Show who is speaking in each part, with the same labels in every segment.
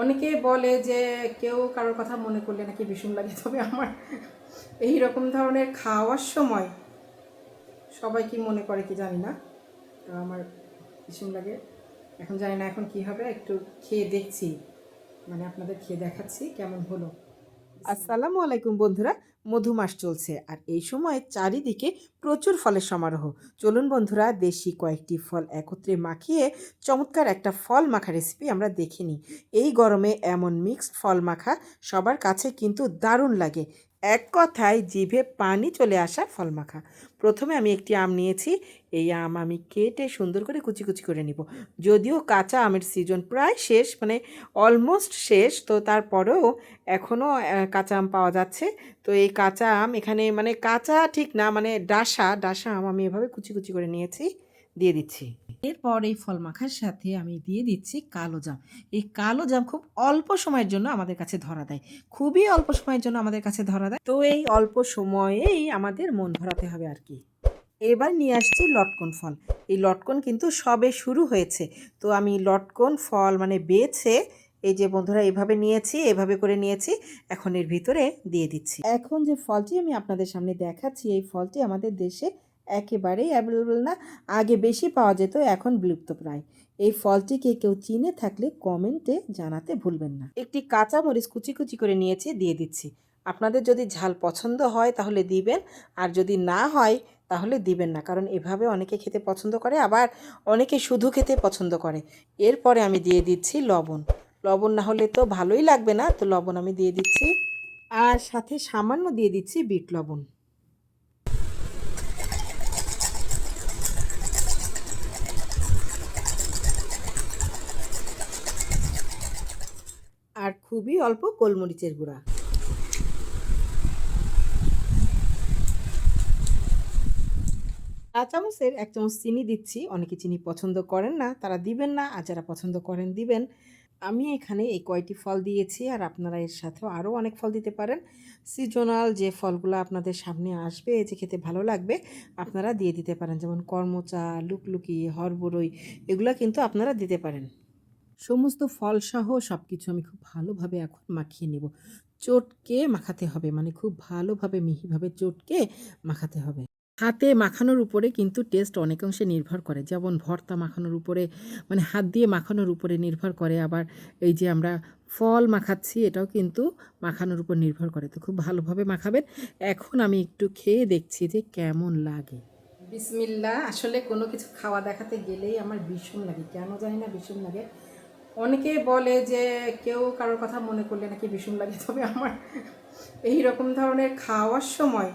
Speaker 1: অনেকে বলে যে কেউ কারোর কথা মনে করলে নাকি ভীষণ লাগে, তবে আমার এই রকম ধরনের খাওয়ার সময় সবাই কি মনে করে কি জানি না, তো আমার ভীষণ লাগে। এখন জানি না এখন কি হবে, একটু খেয়ে দেখছি। মানে আপনাদের খেয়ে দেখাচ্ছি কেমন হলো। আসসালামু আলাইকুম বন্ধুরা মধুমাস চলছে। আর এই সময় চারিদিকে প্রচুর ফলের সমারোহ। চলুন বন্ধুরা, দেশি কয়েকটি ফল একত্রে মাখিয়ে চমৎকার একটা ফল মাখা রেসিপি আমরা দেখে নিই। এই গরমে এমন মিক্সড ফল মাখা সবার কাছে কিন্তু দারুণ লাগে। এক কথায়, জিভে পানি চলে আসা ফল মাখা। প্রথমে আমি একটি আম নিয়েছি। এই আম আমি কেটে সুন্দর করে কুচি কুচি করে নিব। যদিও কাঁচা আমের সিজন প্রায় শেষ মানে অলমোস্ট শেষ, তো তারপরেও এখনও কাঁচা আম পাওয়া যাচ্ছে। তো এই কাঁচা আম এখানে মানে কাঁচা ঠিক না মানে ডাসা ডাসা আম আমি এভাবে কুচি কুচি করে নিয়েছি, দিয়ে দিচ্ছি। এরপর এই ফল মাখার সাথে আমি দিয়ে দিচ্ছি কালো জাম। এই কালো জাম খুব অল্প সময়ের জন্য আমাদের কাছে ধরা দেয়। খুবই অল্প সময়ের জন্য আমাদের কাছে ধরা দেয়। তো এই অল্প সময়েই আমাদের মন ধরাতে হবে আর কি। এবার নিয়ে আসছি লটকন ফল। এই লটকন কিন্তু সবে শুরু হয়েছে। তো আমি লটকন ফল মানে বেছে এই যে বন্ধুরা, এভাবে নিয়েছি, এভাবে করে নিয়েছি, এখন এর ভিতরে দিয়ে দিচ্ছি। এখন যে ফলটি আমি আপনাদের সামনে দেখাচ্ছি, এই ফলটি আমাদের দেশে একেবারেই অ্যাভেলেবল না, আগে বেশি পাওয়া যেত, এখন বিলুপ্ত প্রায় এই ফলটিকে কেউ চিনে থাকলে কমেন্টে জানাতে ভুলবেন না। একটি কাঁচা মরিচ কুচি কুচি করে নিয়েছি, দিয়ে দিচ্ছি। আপনাদের যদি ঝাল পছন্দ হয় তাহলে দিবেন, আর যদি না হয় তাহলে দিবেন না, কারণ এভাবে অনেকে খেতে পছন্দ করে, আবার অনেকে শুধু খেতে পছন্দ করে। এরপরে আমি দিয়ে দিচ্ছি লবণ। লবণ না হলে তো ভালোই লাগবে না। তো লবণ আমি দিয়ে দিচ্ছি। আর সাথে সামান্য দিয়ে দিচ্ছি বিট লবণ। আর খুবই অল্প গোলমরিচের গুঁড়া। চা চামচের এক চামচ চিনি দিচ্ছি। অনেকে চিনি পছন্দ করেন না, তারা দিবেন না। আর যারা পছন্দ করেন, দিবেন। আমি এখানে এই কয়টি ফল দিয়েছি আর আপনারা এর সাথেও আরও অনেক ফল দিতে পারেন। সিজনাল যে ফলগুলো আপনাদের সামনে আসবে যে খেতে ভালো লাগবে, আপনারা দিয়ে দিতে পারেন। যেমন কর্মচা, লুকলুকি, হরবরই, এগুলো কিন্তু আপনারা দিতে পারেন। সমস্ত ফলসহ সব কিছু আমি খুব ভালোভাবে এখন মাখিয়ে নেব। চটকে মাখাতে হবে মানে খুব ভালোভাবে, মিহিভাবে চটকে মাখাতে হবে। হাতে মাখানোর উপরে কিন্তু টেস্ট অনেক অংশে নির্ভর করে। যেমন ভর্তা মাখানোর উপরে মানে হাত দিয়ে মাখানোর উপরে নির্ভর করে। আবার এই যে আমরা ফল মাখাচ্ছি, এটাও কিন্তু মাখানোর উপর নির্ভর করে। তো খুব ভালোভাবে মাখাবেন। এখন আমি একটু খেয়ে দেখছি যে কেমন লাগে। বিসমিল্লা আসলে কোনো কিছু খাওয়া দেখাতে গেলেই আমার ভীষণ লাগে। কেন জানি না, ভীষণ লাগে। অনেকে বলে যে কেউ কারোর কথা মনে করলে নাকি ভীষণ লাগে। তবে আমার এই রকম ধরনের খাওয়ার সময়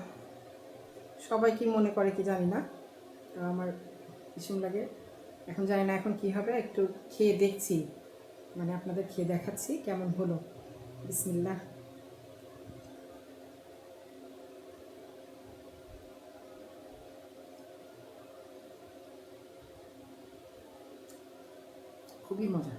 Speaker 1: সবাই কি মনে করে কি জানি না। আমার ভীষণ লাগে। এখন জানি না এখন কি হবে, একটু খেয়ে দেখছি। মানে আপনাদের খেয়ে দেখাচ্ছি কেমন হলো। বিসমিল্লা খুবই মজা